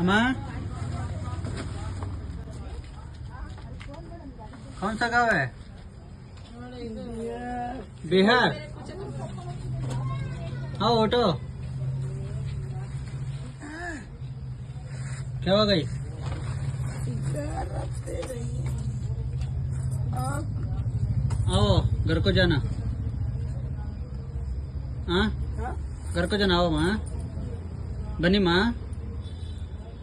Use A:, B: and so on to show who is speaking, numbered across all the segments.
A: अमा? कौन सा गाँव है? बिहार। हाँ ऑटो। क्या हो गई? आओ घर को जाना। हाँ? हाँ? घर को जाना आओ माँ। बनी माँ।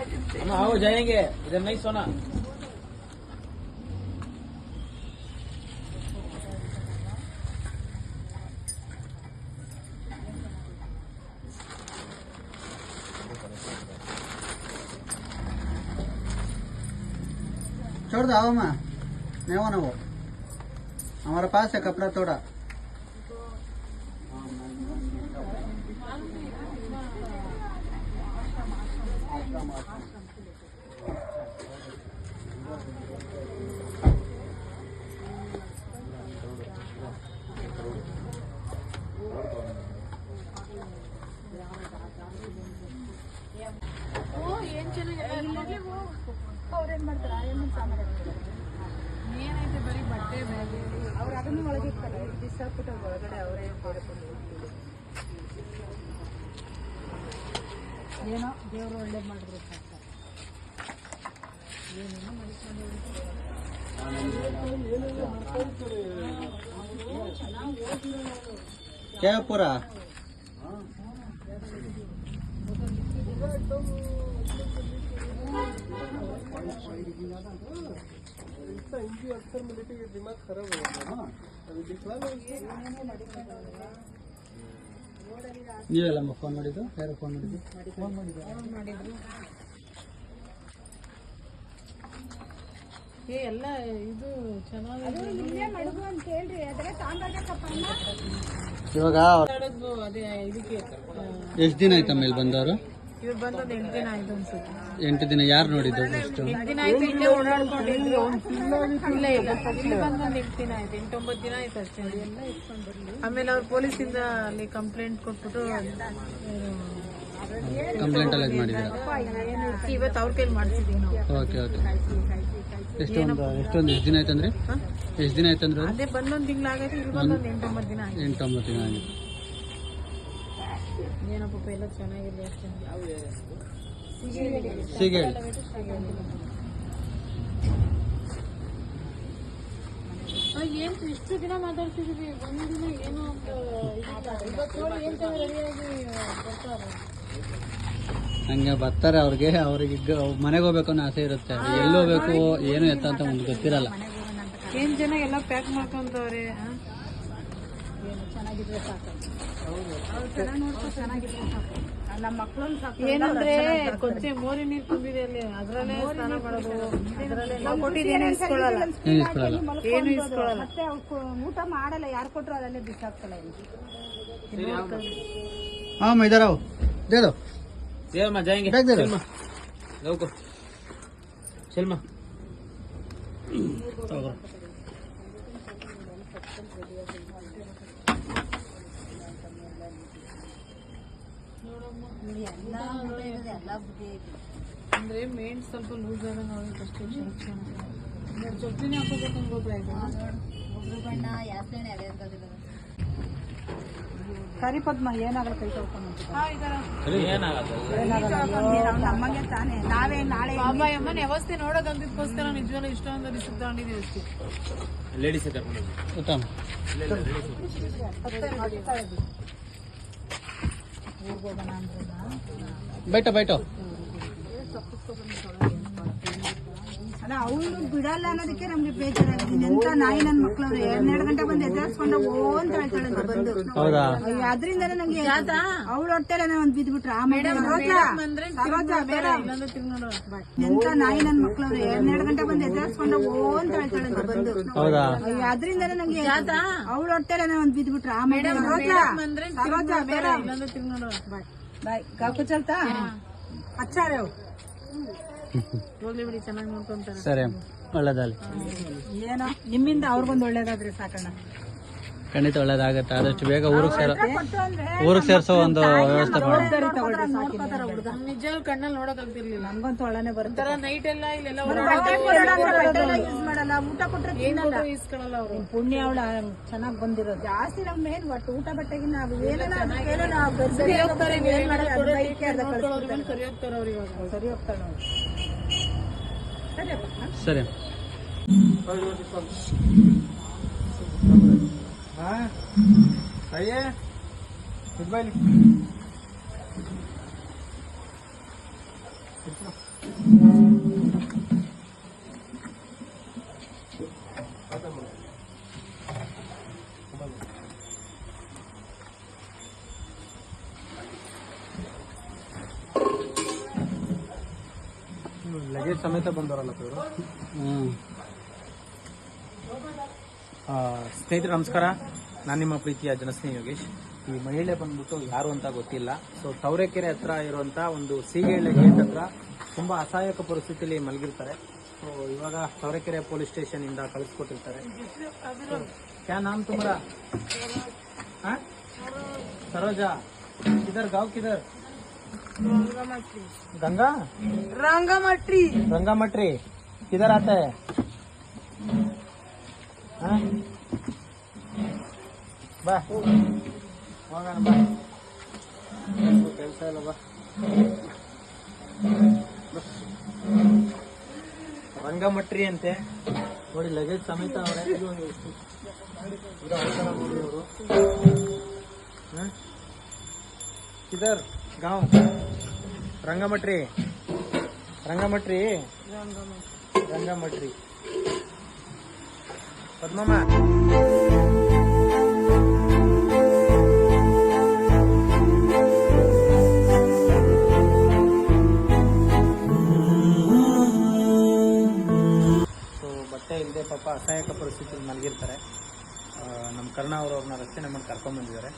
B: माँ आओ, जाएँगे। इधर नहीं, सोना।
A: छोड़ दो, आओ, माँ। नहीं होना वो हमारे पास है कपड़ा थोड़ा
C: ಅವ್ರೇನ್ ಮಾಡ್ತಾರೆ ಏನೇನ್ ಸಾಮಾನು ಏನೈತೆ ಬರೀ ಬಟ್ಟೆ ಬ್ಯಾಗ್ ಅವ್ರು ಅದನ್ನು ಒಳಗೆ ಇರ್ತಾರೆ ಬಿಸಾಕ್ಬಿಟ್ಟು ಒಳಗಡೆ ಅವರೇ ಏನೋ ದೇವರು ಒಳ್ಳೇದು ಮಾಡಿದ್ರು ಸಾಕು
A: क्या है पूरा ನೀವೆಲ್ಲಮ್ಮ ಫೋನ್ ಮಾಡಿದ್ದು? ಯಾರು ಫೋನ್ ಮಾಡಿದ್ದು? ಫೋನ್ ಮಾಡಿದ್ದು
D: ಎಲ್ಲ ಇದು ಚೆನ್ನಾಗಿ
C: ಅದು ಇಲ್ಲೇ ಮಡುಗು ಅಂತ ಹೇಳ್ರಿ ಅದ್ರೆ ತಾಂಬರ್ಬೇಕಪ್ಪ
A: ಇವಾಗ
D: ಅದೇ ಇದಕ್ಕೆ
A: ಎಷ್ಟು ದಿನ ಆಯ್ತಮ್ಮ ಇಲ್ಲಿ ಬಂದವರು?
D: ಇವ್ರು ಬಂದೊಂದು ಎಂಟು ದಿನ ಆಯ್ತು ಅನ್ಸುತ್ತೆ.
A: ಎಂಟು ದಿನ ಯಾರು ನೋಡಿದ್ರು ಎಷ್ಟು
D: ಎಂಟು ದಿನ ಆಯ್ತು ಇಲ್ಲೇ ಓಡಾಡ್ಕೊಂಡಿದ್ರು. ಇಲ್ಲ ಇಲ್ಲ. ಇಲ್ಲಿ ಬಂದೊಂದು ಎಂಟು ದಿನ ಆಯ್ತು. ಎಂಟೊಂಬತ್ತು ದಿನ ಆಯ್ತು ಅಷ್ಟೇ. ಆಮೇಲೆ ಅವ್ರು ಪೊಲೀಸಿಂದ ಅಲ್ಲಿ ಕಂಪ್ಲೇಂಟ್ ಕೊಟ್ಬಿಟ್ಟು
A: ಕಂಪ್ಲೇಂಟ್ ಎಲ್ಲ ಮಾಡಿದ್ರು ಮಾಡಿದ್ದೀರಾ?
D: ಇವತ್ತು ಅವ್ರ ಕೈಲಿ ಮಾಡ್ಸಿದೀವಿ ನಾವು.
A: Okay okay. ಎಷ್ಟೊಂದು ಎಷ್ಟೊಂದು ಎಷ್ಟು ದಿನ ಆಯ್ತಂದ್ರೆ? ಎಷ್ಟು ದಿನ ಆಯ್ತಂದ್ರೆ
D: ಅದೇ ಬಂದೊಂದು ತಿಂಗಳಾಗೈತೆ ಇಲ್ಲಿ ಬಂದೊಂದು ಎಂಟೊಂಬತ್ತು ದಿನ ಆಯ್ತು
A: ಎಂಟು ಒಂಬತ್ತು ದಿನ ಆಗಿದೆ.
D: ಎಲ್ಲ ಚೆನ್ನಾಗಿದೆ ಅಷ್ಟೇ. ಏನ್ ಇಷ್ಟು ದಿನ ಮಾತಾಡ್ತಿದೀವಿ ಏನೋ ಒಂದು ಇವತ್ತು ಏನ್ ರೆಡಿಯಾಗಿ ಬರ್ತಾರೆ.
A: ಹಂಗೆ ಬರ್ತಾರೆ ಅವ್ರಿಗೆ. ಅವ್ರಿಗೆ ಮನೆಗೆ ಹೋಗ್ಬೇಕು ಅನ್ನೋ ಆಸೆ ಇರುತ್ತೆ. ಎಲ್ಲಿ ಹೋಗ್ಬೇಕು ಏನು ಎತ್ತ ಅಂತ ಮುಂದೆ ಗೊತ್ತಿರಲ್ಲ.
D: ಏನು ಜನ ಎಲ್ಲ ಪ್ಯಾಕ್ ಮಾಡ್ಕೊಂತವ್ರೆ?
C: ಚೆನ್ನಾಗಿದ್ರೆ ಸಾಕು ಅವ್ರು ಚೆನ್ನಾಗಿ ನೋಡ್ಕೊ ಚೆನ್ನಾಗಿದ್ರೆ ಸಾಕು ನಮ್ಮ ಮಕ್ಳನ್ನ ಸಾಕು
D: ಏನಂದ್ರೆ ಕೊಚ್ಚೆ ಮೋರಿ ನೀರ್ ತುಂಬಿದೆ ಅಲ್ಲಿ ಅದ್ರಲ್ಲೇ ಸ್ನಾನ ಮಾಡೋದು ಅದ್ರಲ್ಲೇ ನಾವು ಕೊಟ್ಟಿದ್ದೇನೆ ಇಸ್ಕೊಳ್ಳಲ್ಲ
A: ಏನು ಇಸ್ಕೊಳಲ್ಲ
D: ಏನು ಇಸ್ಕೊಳ್ಳಲ್ಲ
C: ಮತ್ತೆ ಅವ್ಕು ಊಟ ಮಾಡಲ್ಲ ಯಾರು ಕೊಟ್ರು ಅದಲ್ಲೇ ಬಿಸಾಕ್ತಲ್ಲ
A: हाँ मैं इधर आओ दे दो
B: चल माँ जाएंगे
A: बैग दे दो
B: चल माँ जाओ को चल माँ
D: ಅಂದ್ರೆ ಮೇನ್ ಸ್ವಲ್ಪ ಲೂಸ್ ಆದಂಗ ಆಗುತ್ತೆ ಅಷ್ಟೇ ಚೊಟ್ಟಿನ ಹಾಕೋಬೇಕಂತ ಗೊತ್ತಾಯ್ತು
C: ಬಣ್ಣ ಯಾಸಣೆ ಅದೇ ಇರ್ತದಿಲ್ಲ ಕರಿ ಪದ್ಮ ಏನಾಗಲ್ಲ? ಕೈ ತೊಳ್ಕೊಂಡು ನಮಗೆ ತಾನೇ. ನಾವೇ ನಾಳೆ
D: ಬಾಬಾ ಅಮ್ಮನ ವ್ಯವಸ್ಥೆ ನೋಡೋದಂದಿದ್ದಕ್ಕೋಸ್ಕರ ನಿಜವಾಗ್ಲೂ ಇಷ್ಟೊಂದು ರಿಸಿಪ್ ತಗೊಂಡಿದ್ದೀವಿ ಅಷ್ಟೇ
B: ಲೇಡೀಸ್ ಕರ್ಕೊಂಡು
A: ಉತ್ತಮ. बैठो बैठो
C: ಅಲ್ಲ ಅವಳು ಬಿಡಲ್ಲ ಅನ್ನೋದಕ್ಕೆ ನಮ್ಗೆ ಬೇಜಾರಾಗಿದೆ. ಎಂತ ನಾಯಿ ನನ್ ಮಕ್ಳವ್ರು ಎರಡೆರಡು ಗಂಟೆ ಬಂದು ಎದುರಿಸ್ಕೊಂಡು ಓ ಅಂತ ಹೇಳ್ತಾಳೆ ಅಂತ ಬಂದು.
A: ಹೌದಾ?
C: ಅದ್ರಿಂದಾನೆ ನಂಗೆ ಅವಳ ಹೊಟ್ಟೆಲ್ಲ ಒಂದ್ ಬಿದ್ಬಿಟ್ರು.
D: ತಿರ್ಗಿ ನೋಡೋ
C: ಎಂತ ನಾಯಿ ನನ್ ಮಕ್ಳವ್ರು ಎರಡೆರಡು ಗಂಟೆ ಬಂದು ಎದುರಿಸ್ಕೊಂಡು ಓ ಅಂತ ಹೇಳ್ತಾಳೆ ಅಂತ ಬಂದು.
A: ಹೌದಾ?
C: ಅದ್ರಿಂದಾನೆ ನಂಗೆ ಅವಳ ಹೊಟ್ಟೆಲ್ಲ ಒಂದ್ ಬಿದ್ಬಿಟ್ರು.
D: ಆ ಮೇಡಮ್
C: ಬಾಯ್. ಕಾಕು ಚಲ್ತಾ?
D: ಚೆನ್ನಾಗಿ ನೋಡ್ಕೊಂತಾರೆ
A: ಸರಿ ಒಳ್ಳೇದಾಗಲಿ.
C: ಏನೋ ನಿಮ್ಮಿಂದ ಅವ್ರಿಗೊಂದು ಒಳ್ಳೇದಾದ್ರೆ ಸಾಕಣ್ಣ.
A: ಖಂಡಿತ ಒಳ್ಳೇದಾಗತ್ತೆ ಆದಷ್ಟು ಬೇಗ ಊರಿಗೆ ಸೇರೋ ಊರಿಗೆ ಸೇರಿಸೋ ಒಂದು ವ್ಯವಸ್ಥೆ ಮಾಡಿ
D: ಕಣ್ಣಲ್ಲಿ
C: ನಮ್ಗಂತೂ ಒಳನೆ ಬರುತ್ತೆ.
D: ನೈಟ್ ಎಲ್ಲ ಇಲ್ಲೆಲ್ಲ
C: ಯೂಸ್ ಮಾಡಲ್ಲ. ಊಟ
D: ಕೊಟ್ಟರೆ ಇಸ್ಕೊಳ್ಳಲ್ಲ ಅವರು?
C: ಪುಣ್ಯ ಅವಳ ಚೆನ್ನಾಗ್ ಬಂದಿರೋದು. ಜಾಸ್ತಿ ನಮ್ಮ ಮೇನ್ ಒಟ್ಟು ಊಟ ಬಟ್ಟೆಗೆ ನಾವು ಏನೇನ ಸರಿ
D: ಹೋಗ್ತಾರೆ
C: ಸರಿ ಹೋಗ್ತಾರೆ ಅವ್ರಿಗೆ.
D: ಸರಿ ಹೋಗ್ತಾರೆ ಅವ್ರು.
C: ಸರಿ. ಹೋಗ್ತಾಳೆ ನಾವು ಸರಿಯಪ್ಪ
A: ಸರಿ
E: ಲಗೇಜ್ ಸಮೇತ ಬಂದವರಲ್ಲ ಇವರು
A: ಹ್ಮ್
E: ಸ್ನೇಹಿತರೆ ನಮಸ್ಕಾರ ನಾನು ನಿಮ್ಮ ಪ್ರೀತಿಯ ಜನಸ್ನೇಹಿ ಯೋಗೇಶ್ ಈ ಮಹಿಳೆ ಬಂದ್ಬಿಟ್ಟು ಯಾರು ಅಂತ ಗೊತ್ತಿಲ್ಲ ಸೊ ತವರೆಕೆರೆ ಹತ್ರ ಇರುವಂತ ಒಂದು ಸೀಗೆಳ್ಳೆ ಗೇಟ್ ಹತ್ರ ತುಂಬಾ ಅಸಹಾಯಕ ಪರಿಸ್ಥಿತಿಯಲ್ಲಿ ಮಲಗಿರ್ತಾರೆ ಸೊ ಇವಾಗ ತವರೆಕೆರೆ ಪೊಲೀಸ್ ಸ್ಟೇಷನ್ ಇಂದ ಕಳಿಸ್ಕೊಟ್ಟಿರ್ತಾರೆ So, ಕ್ಯಾ ನಾಮ್ ತುಮರಾ हाँ? सरोजा किधर गांव किधर गंगा
C: ರಂಗಮಟ್ರಿ
E: गंगा मटरी किधर आता है हाँ? ಬಾ. ಹೋಗೋಣ ರಂಗಮಟ್ರಿ ಅಂತೆ. ನೋಡಿ ಲಗೇಜ್ ಸಮೇತ ಅವರೇ. ಅವರು ಗಾಂವ್. ರಂಗಮಟ್ರಿ. ರಂಗಮಟ್ರಿ? ರಂಗಮಟ್ರಿ. ಪದ್ಮಮ್ಮ. ಕರ್ಣ ಅವರು ಅವ್ರನ್ನ ರಕ್ಷಣೆ ಮಾಡಿ ಕರ್ಕೊಂಡ್ ಬಂದಿದ್ದಾರೆ.